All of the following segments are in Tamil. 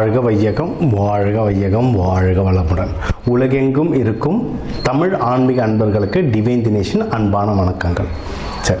வாழ்க வையகம் வாழ்க வையகம் வாழ்க வளமுடன். உலகெங்கும் இருக்கும் தமிழ் ஆன்மீக அன்பர்களுக்கு டிவைன் தினேஷன் அன்பான வணக்கங்கள். சரி.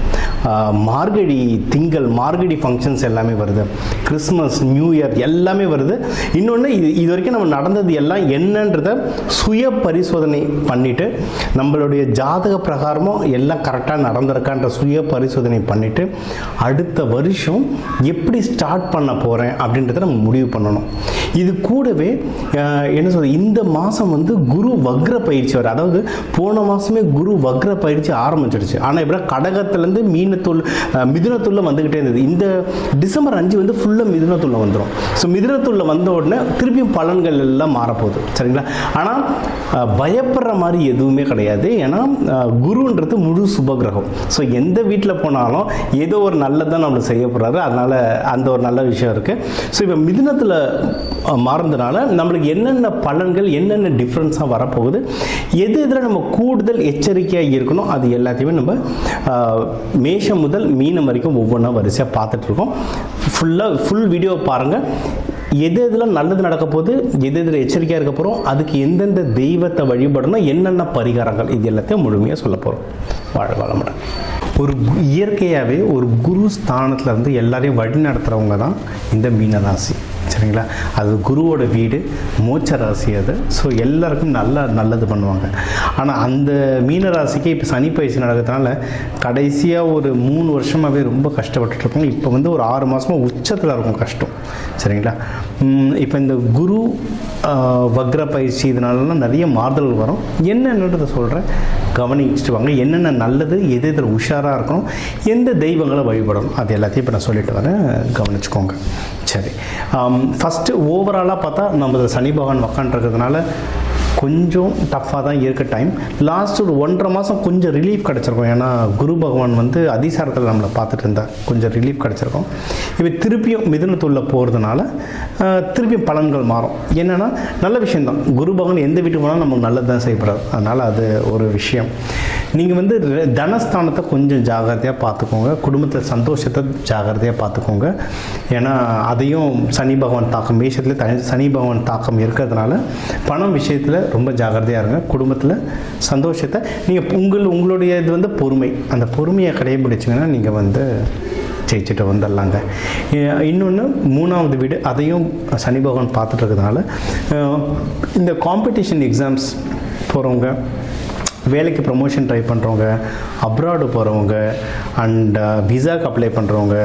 மார்கழி திங்கள் மார்கழி ஃபங்க்ஷன்ஸ் எல்லாமே வருது. கிறிஸ்மஸ் நியூ இயர் எல்லாமே வருது. இன்னொன்று இது இது வரைக்கும் நம்ம நடந்தது எல்லாம் என்னன்றத சுய பரிசோதனை பண்ணிவிட்டு நம்மளுடைய ஜாதக பிரகாரமும் எல்லாம் கரெக்டாக நடந்திருக்கான்ற சுய பரிசோதனை பண்ணிவிட்டு அடுத்த வருஷம் எப்படி ஸ்டார்ட் பண்ண போகிறேன் அப்படின்றத நம்ம முடிவு பண்ணணும். இது கூடவே என்ன சொல்றது இந்த மாதம் வந்து குரு வக்ர பயிற்சி வர அதாவது போன மாதமே குரு வக்ர பயிற்சி ஆரம்பிச்சிடுச்சு ஆனால் இப்போ கடகத்துலேருந்து மீனத்துள் மிதுனத்துள்ள வந்துக்கிட்டே இருந்தது. இந்த டிசம்பர் அஞ்சு வந்து ஃபுல்லாக மிதுனத்துள்ள வந்துடும் ஸோ மிதுனத்துள்ள வந்த உடனே திருப்பியும் பலன்கள் எல்லாம் மாறப்போகுது. சரிங்களா? ஆனால் பயப்படுற மாதிரி எதுவுமே கிடையாது. ஏன்னா குருன்றது முழு சுபகிரகம். ஸோ எந்த வீட்டில் போனாலும் ஏதோ ஒரு நல்லதான் நம்மளுக்கு செய்ய போகிறாரு அதனால் அந்த ஒரு நல்ல விஷயம் இருக்குது ஸோ இப்போ மிதுனத்தில் மாறதுனால நம்மளுக்கு என்னென்ன பலன்கள் என்னென்ன டிஃப்ரென்ஸாக வரப்போகுது? எது இதில் நம்ம கூடுதல் எச்சரிக்கையாக இருக்கணும்? அது எல்லாத்தையுமே நம்ம மேஷம் முதல் மீனம் வரைக்கும் ஒவ்வொன்றா வரிசையாக பார்த்துட்ருக்கோம் ஃபுல்லாக ஃபுல் வீடியோ பாருங்கள் எது எதில் நல்லது நடக்க போகுது எது எதில் எச்சரிக்கையாக இருக்க போகிறோம் அதுக்கு எந்தெந்த தெய்வத்தை வழிபடணும் என்னென்ன பரிகாரங்கள் இது எல்லாத்தையும் முழுமையாக சொல்ல போகிறோம் வாழ வளமுடன். ஒரு இயற்கையாகவே ஒரு குரு ஸ்தானத்தில் இருந்து எல்லாரையும் வழி நடத்துகிறவங்க தான் இந்த மீனராசி. சரிங்களா? அது குருவோட வீடு மோச்ச ராசி அது. ஸோ எல்லாருக்கும் நல்லா நல்லது பண்ணுவாங்க. ஆனால் அந்த மீன ராசிக்கு இப்போ சனி பயிற்சி நடக்கிறதுனால கடைசியாக ஒரு மூணு வருஷமாகவே ரொம்ப கஷ்டப்பட்டுட்டு இருப்பாங்க. இப்போ வந்து ஒரு ஆறு மாதமாக உச்சத்தில் இருக்கும் கஷ்டம். சரிங்களா? இப்போ இந்த குரு வக்ர பயிற்சி இதனாலலாம் நிறைய மாறுதல்கள் வரும். என்னென்னதை சொல்கிறேன் கவனிச்சுட்டு வாங்க. என்னென்ன நல்லது எது எதில் உஷாராக இருக்கணும் எந்த தெய்வங்களை வழிபடணும் அது எல்லாத்தையும் இப்போ நான் சொல்லிட்டு வரேன். கவனிச்சுக்கோங்க. சரி. ஃபஸ்ட்டு ஓவராலாக பார்த்தா நம்ம சனி பகவான் உக்காண்டிருக்கிறதுனால கொஞ்சம் டஃப்பாக தான் இருக்க டைம் லாஸ்ட் ஒரு ஒன்றரை மாதம் கொஞ்சம் ரிலீஃப் கிடச்சிருக்கும். ஏன்னா குரு பகவான் வந்து அதிசாரத்தில் நம்மளை பார்த்துட்டு இருந்தார். கொஞ்சம் ரிலீஃப் கிடச்சிருக்கும். இப்போ திருப்பியும் மிதுனத்துள்ள போகிறதுனால திருப்பியும் பலன்கள் மாறும். என்னென்னா நல்ல விஷயந்தான் குரு பகவான் எந்த வீட்டுக்கு போனாலும் நமக்கு நல்லது தான் செய்யப்படாது அதனால் அது ஒரு விஷயம். நீங்கள் வந்து தனஸ்தானத்தை கொஞ்சம் ஜாகிரதையாக பார்த்துக்கோங்க. குடும்பத்தில் சந்தோஷத்தை ஜாகிரதையாக பார்த்துக்கோங்க. ஏன்னா அதையும் சனி பகவான் தாக்கம் மேஷத்தில் சனி பகவான் தாக்கம் இருக்கிறதுனால பணம் விஷயத்தில் ரொம்ப ஜாகிரதையாக இருங்க. குடும்பத்தில் சந்தோஷத்தை நீங்கள் உங்கள் உங்களுடைய இது வந்து பொறுமை. அந்த பொறுமையை கடைபிடிச்சிங்கன்னா நீங்கள் வந்து ஜெயிச்சுட்டு வந்துடலாங்க. இன்னொன்று மூணாவது வீடு அதையும் சனி பகவான் பார்த்துட்டு இருக்கிறதுனால இந்த காம்படிஷன் எக்ஸாம்ஸ் போகிறவங்க வேலைக்கு ப்ரமோஷன் ட்ரை பண்ணுறவங்க அப்ராடு போகிறவங்க அண்ட் விசாக்கு uh, அப்ளை பண்ணுறவங்க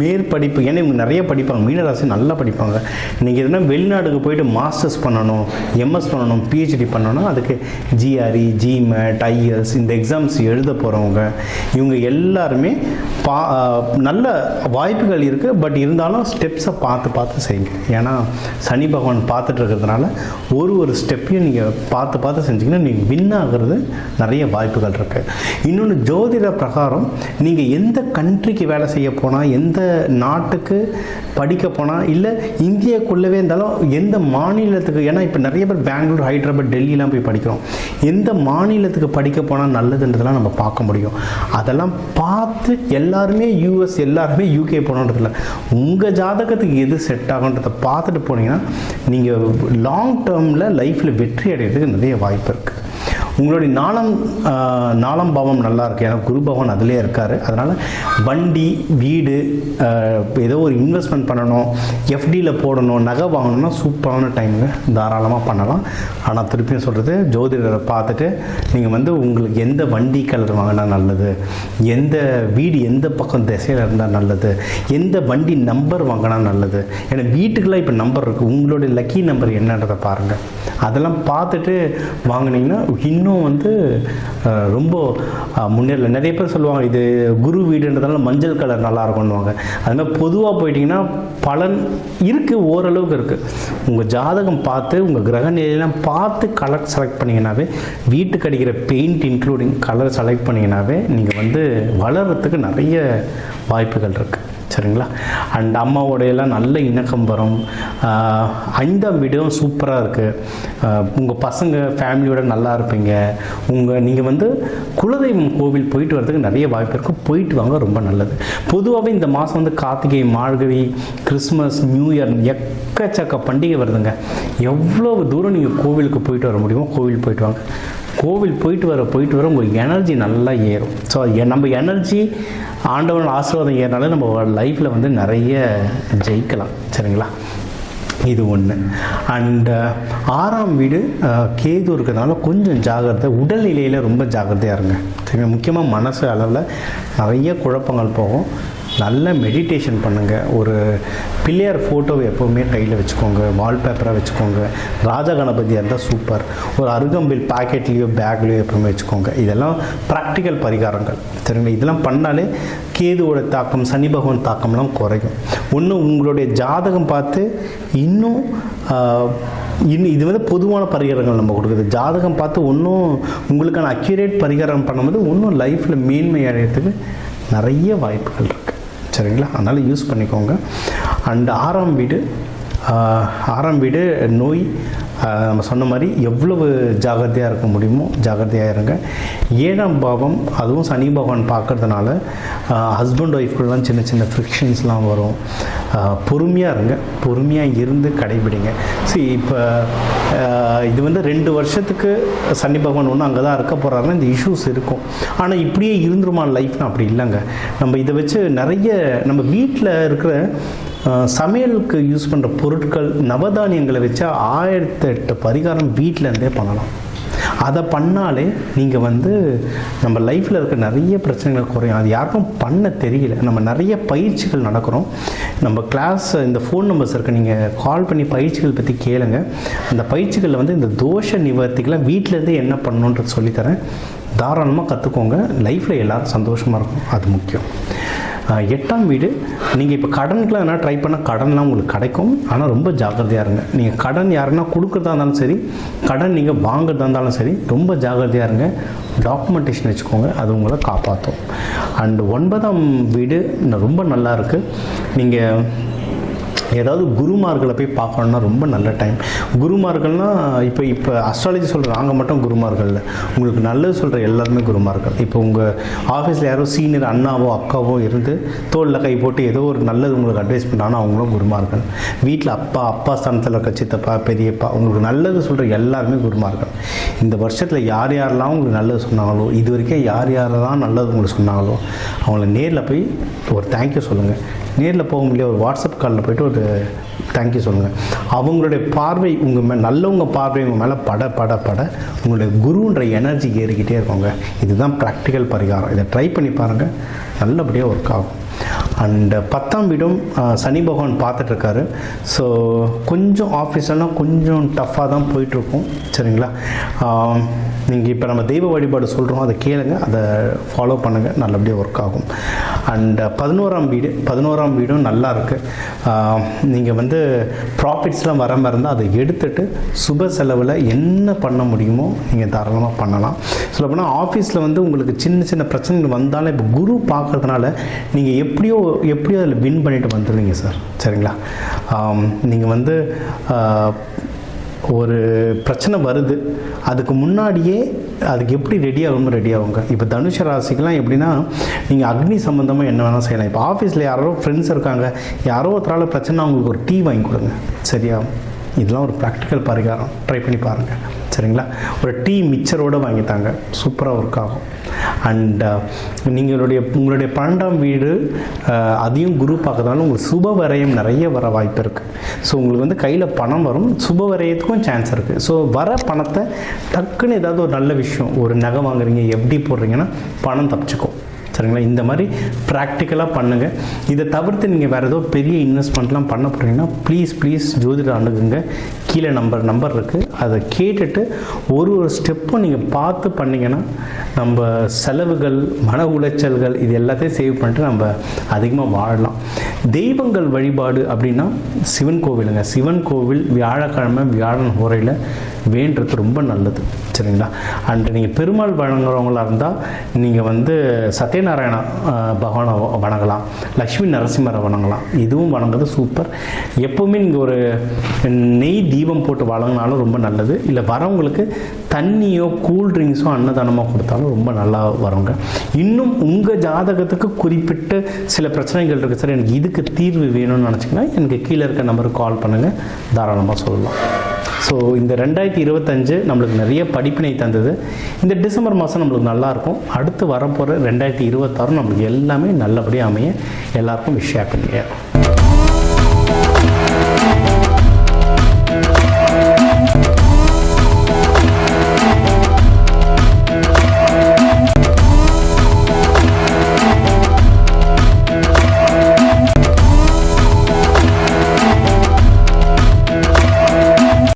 மேற்படிப்பு ஏன்னா இவங்க நிறைய படிப்பாங்க மீனராசி நல்லா படிப்பாங்க. நீங்கள் எதுனா வெளிநாடுக்கு போயிட்டு மாஸ்டர்ஸ் பண்ணணும் எம்எஸ் பண்ணணும் பிஹெச்டி பண்ணணும் அதுக்கு ஜிஆர்இ ஜிமேட் ஐஎஸ் இந்த எக்ஸாம்ஸ் எழுத போகிறவங்க இவங்க எல்லாருமே பா uh, நல்ல வாய்ப்புகள் இருக்குது பட் இருந்தாலும் ஸ்டெப்ஸை பார்த்து பார்த்து செய்யுங்க. ஏன்னா சனி பகவான் பார்த்துட்டு இருக்கிறதுனால ஒரு ஒரு ஸ்டெப்பையும் நீங்கள் பார்த்து பார்த்து செஞ்சிங்கன்னா நீங்கள் வின் ஆகிறது நிறைய வாய்ப்புகள் இருக்குது இன்னொன்று ஜோதிட பிரகாரம் நீங்கள் எந்த கண்ட்ரிக்கு வேலை செய்ய போனால் எந்த நாட்டுக்கு படிக்க போனால் இல்லை இந்தியாக்குள்ளவே இருந்தாலும் எந்த மாநிலத்துக்கு ஏன்னா இப்போ நிறைய பேர் பெங்களூர் ஹைதராபாத் டெல்லிலாம் போய் படிக்கிறோம். எந்த மாநிலத்துக்கு படிக்க போனால் நல்லதுன்றதெல்லாம் நம்ம பார்க்க முடியும். அதெல்லாம் பார்த்து எல்லாருமே யூஎஸ் எல்லாருமே யூகே போகணுன்றதில்ல. உங்கள் ஜாதகத்துக்கு எது செட் ஆகுன்றதை பார்த்துட்டு போனீங்கன்னா நீங்கள் லாங் டேர்மில் லைஃப்பில் வெற்றி அடைகிறதுக்கு நிறைய வாய்ப்பு இருக்குது உங்களுடைய நாளம் ஆஹ், நாலாம் பாவம் நல்லா இருக்கு. ஏன்னா குரு பகவான் அதிலே இருக்கார். அதனால் வண்டி வீடு ஏதோ ஒரு இன்வெஸ்ட்மெண்ட் பண்ணணும் எஃப்டியில் போடணும் நகை வாங்கணும்னா சூப்பரான டைமுங்க தாராளமாக பண்ணலாம். ஆனால் திருப்பியும் சொல்கிறது ஜோதிடரை பார்த்துட்டு நீங்கள் வந்து உங்களுக்கு எந்த வண்டி கலர் வாங்கினா நல்லது எந்த வீடு எந்த பக்கம் திசையில் இருந்தால் நல்லது எந்த வண்டி நம்பர் வாங்கினா நல்லது. ஏன்னா வீட்டுக்கெல்லாம் இப்போ நம்பர் இருக்குது உங்களுடைய லக்கி நம்பர் என்னன்றதை பாருங்கள் அதெல்லாம் பார்த்துட்டு வாங்கினீங்கன்னா இன்னும் இன்னும் வந்து ரொம்ப முன்னேறல. நிறைய பேர் சொல்லுவாங்க இது குரு வீடுன்றதுனால மஞ்சள் கலர் நல்லா இருக்கும்னுவாங்க அது பொதுவாக போயிட்டிங்கன்னா பலன் இருக்குது ஓரளவுக்கு இருக்குது உங்கள் ஜாதகம் பார்த்து உங்கள் கிரக நிலையெல்லாம் பார்த்து கலர் செலக்ட் பண்ணிங்கனாவே வீட்டுக்கு அடிக்கிற பெயிண்ட் இன்க்ளூடிங் கலர் செலக்ட் பண்ணிங்கனாவே நீங்கள் வந்து வளர்கிறதுக்கு நிறைய வாய்ப்புகள் இருக்குது சரிங்களா? அண்ட் அம்மாவோடையெல்லாம் நல்ல இணக்கம் வரும். ஐந்தாம் வீடும் சூப்பராக இருக்குது உங்கள் பசங்க ஃபேமிலியோட நல்லா இருப்பீங்க. உங்கள் நீங்கள் வந்து குலதெய்வம் கோவில் போயிட்டு வரதுக்கு நிறைய வாய்ப்பு இருக்குது போயிட்டு வாங்க ரொம்ப நல்லது. பொதுவாகவே இந்த மாதம் வந்து Karthigai Margazhi Christmas new year எக்கச்சக்க பண்டிகை வருதுங்க. எவ்வளோ தூரம் நீங்கள் கோவிலுக்கு போயிட்டு வர முடியுமோ கோவில் போயிட்டு வாங்க. கோவில் போயிட்டு வர போயிட்டு வர உங்கள் எனர்ஜி நல்லா ஏறும். ஸோ நம்ம எனர்ஜி ஆண்டவன் ஆசீர்வாதம் ஏறினாலே நம்ம லைஃப்பில் வந்து நிறைய ஜெயிக்கலாம். சரிங்களா? இது ஒன்று அண்டு ஆறாம் வீடு கேது இருக்கிறதுனால கொஞ்சம் ஜாகிரதை உடல்நிலையில் ரொம்ப ஜாகிரதையாக இருங்க. சரிங்களா? முக்கியமாக மனசு அளவில் நிறைய குழப்பங்கள் போகும். நல்ல மெடிடேஷன் பண்ணுங்கள் ஒரு பிள்ளையார் ஃபோட்டோவை எப்போவுமே கையில் வச்சுக்கோங்க. வால்பேப்பராக வச்சுக்கோங்க. ராஜா கணபதியாக இருந்தால் சூப்பர் ஒரு அருகம்பில் பாக்கெட்லேயோ பேக்லேயோ எப்போவுமே வச்சுக்கோங்க. இதெல்லாம் ப்ராக்டிக்கல் பரிகாரங்கள். சரிங்களா? இதெல்லாம் பண்ணாலே கேதுவோட தாக்கம் சனி பகவான் தாக்கம்லாம் குறையும். ஒன்று உங்களுடைய ஜாதகம் பார்த்து இன்னும் இன்னும் இது வந்து பொதுவான பரிகாரங்கள் நம்ம கொடுக்குறது. ஜாதகம் பார்த்து இன்னும் உங்களுக்கான அக்யூரேட் பரிகாரம் பண்ணும்போது இன்னும் லைஃப்பில் மேன்மை அடையிறதுக்கு நிறைய வாய்ப்புகள் இருக்குது சரிங்களா அதனால் யூஸ் பண்ணிக்கோங்க. அண்ட் ஆறாம் வீடு ஆறாம் வீடு நோய். நம்ம சொன்ன மாதிரி எவ்வளவு ஜாகிரதையாக இருக்க முடியுமோ ஜாகிரதையாக இருங்க. ஏழாம் பாவம் அதுவும் சனி பகவான் பார்க்கறதுனால ஹஸ்பண்ட் ஒய்ஃப்குள்ளலாம் சின்ன சின்ன ஃப்ரிக்ஷன்ஸ்லாம் வரும். பொறுமையாக இருங்க. பொறுமையாக இருந்து கடைபிடிங்க. சரி இப்போ இது வந்து ரெண்டு வருஷத்துக்கு சனி பகவான் ஒன்று அங்கே தான் இருக்க போகிறாருன்னா இந்த இஷ்யூஸ் இருக்கும். ஆனால் இப்படியே இருந்துருமா லைஃப்னு அப்படி இல்லைங்க. நம்ம இதை வச்சு நிறைய நம்ம வீட்டில் இருக்கிற சமையலுக்கு யூஸ் பண்ணுற பொருட்கள் நவதானியங்களை வச்சா ஆயிரத்தி எட்டு பரிகாரம் வீட்டிலேருந்தே பண்ணலாம். அதை பண்ணாலே நீங்கள் வந்து நம்ம லைஃப்பில் இருக்க நிறைய பிரச்சனைகள் குறையும். அது யாருக்கும் பண்ண தெரியல. நம்ம நிறைய பயிற்சிகள் நடக்கிறோம். நம்ம கிளாஸ் இந்த ஃபோன் நம்பர்ஸ் இருக்க. நீங்கள் கால் பண்ணி பயிற்சிகள் பற்றி கேளுங்க. அந்த பயிற்சிகளில் வந்து இந்த தோஷ நிவர்த்திக்கெல்லாம் வீட்டிலேருந்தே என்ன பண்ணணுன்றது சொல்லித்தரேன். தாராளமாக கற்றுக்கோங்க லைஃப்பில் எல்லாரும் சந்தோஷமாக இருக்கும். அது முக்கியம். எட்டாம் வீடு. நீங்கள் இப்போ கடனுக்குலாம் எதனா ட்ரை பண்ணால் கடன்லாம் உங்களுக்கு கிடைக்கும். ஆனால் ரொம்ப ஜாக்கிரதையாக இருங்க. நீங்கள் கடன் யாருன்னா கொடுக்குறதா இருந்தாலும் சரி கடன் நீங்கள் வாங்குறதா இருந்தாலும் சரி ரொம்ப ஜாக்கிரதையாக இருங்க. டாக்குமெண்டேஷன் வச்சுக்கோங்க. அது உங்களை காப்பாற்றும் அண்ட் ஒன்பதாம் வீடு ரொம்ப நல்லா இருக்குது நீங்கள் ஏதாவது குருமார்களை போய் பார்க்கணுன்னா ரொம்ப நல்ல டைம் குருமார்கள்னால் இப்போ இப்போ அஸ்ட்ராலஜி சொல்கிற நாங்கள் மட்டும் குருமார்கள் இல்லை. உங்களுக்கு நல்லது சொல்கிற எல்லாருமே குருமார்கள். இப்போ உங்கள் ஆஃபீஸில் யாரோ சீனியர் அண்ணாவோ அக்காவோ இருந்து தோளில் கை போட்டு ஏதோ ஒரு நல்லது உங்களுக்கு அட்வைஸ் பண்ணாங்கன்னா அவங்களும் குருமார்கள். வீட்டில் அப்பா அப்பா ஸ்தானத்தில் இருக்க சித்தப்பா பெரியப்பா உங்களுக்கு நல்லது சொல்கிற எல்லாருமே குருமார்கள். இந்த வருஷத்தில் யார் யாரெல்லாம் உங்களுக்கு நல்லது சொன்னாங்களோ இது வரைக்கும் யார் யாரெல்லாம் நல்லது உங்களுக்கு சொன்னாங்களோ அவங்கள நேரில் போய் ஒரு தேங்க்யூ சொல்லுங்கள் நேரில் போக முடியல ஒரு வாட்ஸ்அப் காலில் போய்ட்டு ஒரு தேங்க்யூ சொல்லுங்கள் அவங்களுடைய பார்வை உங்கள் மேலே நல்லவங்க பார்வை உங்கள் மேலே பட பட பட உங்களுடைய குருன்ற எனர்ஜி ஏறிக்கிட்டே இருக்கோங்க. இதுதான் ப்ராக்டிக்கல் பரிகாரம். இதை ட்ரை பண்ணி பாருங்கள் நல்லபடியாக ஒர்க் ஆகும். அண்ட் uh, பத்தாம் வீடும் uh, சனி பகவான் பார்த்துட்ருக்காரு. ஸோ கொஞ்சம் ஆஃபீஸ்லாம் கொஞ்சம் டஃப்பாக தான் போயிட்டுருக்கும் சரிங்களா? நீங்கள் இப்போ நம்ம தெய்வ வழிபாடு சொல்கிறோம் அதை கேளுங்க அதை ஃபாலோ பண்ணுங்கள் நல்லபடியாக ஒர்க் ஆகும். அண்ட் uh, பதினோராம் வீடு பதினோராம் வீடும் நல்லா இருக்குது நீங்கள் வந்து ப்ராஃபிட்ஸ்லாம் வர மாதிரி இருந்தால் அதை எடுத்துட்டு சுப செலவில் என்ன பண்ண முடியுமோ நீங்கள் தாராளமாக பண்ணலாம். சொல்லப்போனால் ஆஃபீஸில் வந்து உங்களுக்கு சின்ன சின்ன பிரச்சனைகள் வந்தாலும் இப்போ குரு பார்க்குறதுனால நீங்கள் எப்படியோ எப்படியோ அதில் வின் பண்ணிட்டு வந்துடுவீங்க சார் சரிங்களா? நீங்கள் வந்து ஒரு பிரச்சனை வருது. அதுக்கு முன்னாடியே அதுக்கு எப்படி ரெடி ஆகணுமோ ரெடி ஆகுங்க. இப்போ தனுஷ ராசிக்கெலாம் எப்படின்னா நீங்கள் அக்னி சம்மந்தமாக என்ன வேணால் செய்யலாம். இப்போ ஆஃபீஸில் யாரோ ஃப்ரெண்ட்ஸ் இருக்காங்க. யாரோ ஒருத்தரால் பிரச்சனை அவங்களுக்கு ஒரு டீ வாங்கி கொடுங்க. சரியா? இதெல்லாம் ஒரு ப்ராக்டிக்கல் பரிகாரம். ட்ரை பண்ணி பாருங்கள் சரிங்களா? ஒரு டீ மிச்சரோடு வாங்கித்தாங்க. சூப்பராக ஒர்க் ஆகும். அண்ட் uh, நீங்களுடைய உங்களுடைய பன்னெண்டாம் வீடு uh, அதையும் குரு பார்க்கறதுனால உங்களுக்கு சுப வரையம் நிறைய வர வாய்ப்பு இருக்குது ஸோ உங்களுக்கு வந்து கையில் பணம் வரும். சுப வரையத்துக்கும் சான்ஸ் இருக்குது ஸோ வர பணத்தை டக்குன்னு ஏதாவது ஒரு நல்ல விஷயம் ஒரு நகை வாங்குறீங்க எப்படி போடுறீங்கன்னா பணம் தப்பிச்சுக்கும். சரிங்களா? இந்த மாதிரி ப்ராக்டிக்கலாக பண்ணுங்கள் இதை தவிர்த்து நீங்கள் வேறு ஏதோ பெரிய இன்வெஸ்ட்மெண்ட்லாம் பண்ண போகிறீங்கன்னா ப்ளீஸ் ப்ளீஸ் ஜோதிட அணுகுங்க. கீழே நம்பர் நம்பர் இருக்குது அதை கேட்டுட்டு ஒரு ஒரு ஸ்டெப்பும் நீங்கள் பார்த்து பண்ணிங்கன்னா நம்ம செலவுகள் மன உளைச்சல்கள் இது எல்லாத்தையும் சேவ் பண்ணிட்டு நம்ம அதிகமாக வாழலாம். தெய்வங்கள் வழிபாடு அப்படின்னா சிவன் கோவிலுங்க. சிவன் கோவில் வியாழக்கிழமை வியாழன் உரையில் வேண்டுறது ரொம்ப நல்லது. சரிங்களா? அண்ட் நீங்கள் பெருமாள் வணங்குறவங்களாக இருந்தால் நீங்கள் வந்து சத்யநாராயண பகவானை வணங்கலாம். லக்ஷ்மி நரசிம்மரை வணங்கலாம். இதுவும் வணங்குறது சூப்பர் எப்போவுமே நீங்கள் ஒரு நெய் தீபம் போட்டு வழங்கினாலும் ரொம்ப நல்லது. இல்லை வரவங்களுக்கு தண்ணியோ கூல் ட்ரிங்க்ஸோ அன்னதானமாக கொடுத்தாலும் ரொம்ப நல்லா வருங்க. இன்னும் உங்கள் ஜாதகத்துக்கு குறிப்பிட்ட சில பிரச்சனைகள் இருக்குது சார். எனக்கு இதுக்கு தீர்வு வேணும்னு நினச்சிங்கன்னா எனக்கு கீழே இருக்க நம்பருக்கு கால் பண்ணுங்கள் தாராளமாக சொல்லலாம். ஸோ இந்த ரெண்டாயிரத்தி இருபத்தஞ்சு நம்மளுக்கு நிறைய படிப்பினை தந்தது. இந்த டிசம்பர் மாதம் நம்மளுக்கு நல்லாயிருக்கும் அடுத்து வரப்போகிற ரெண்டாயிரத்தி இருபத்தாறு நம்மளுக்கு எல்லாமே நல்லபடியாக அமைய எல்லாருக்கும் விஷ் ஹாப்பி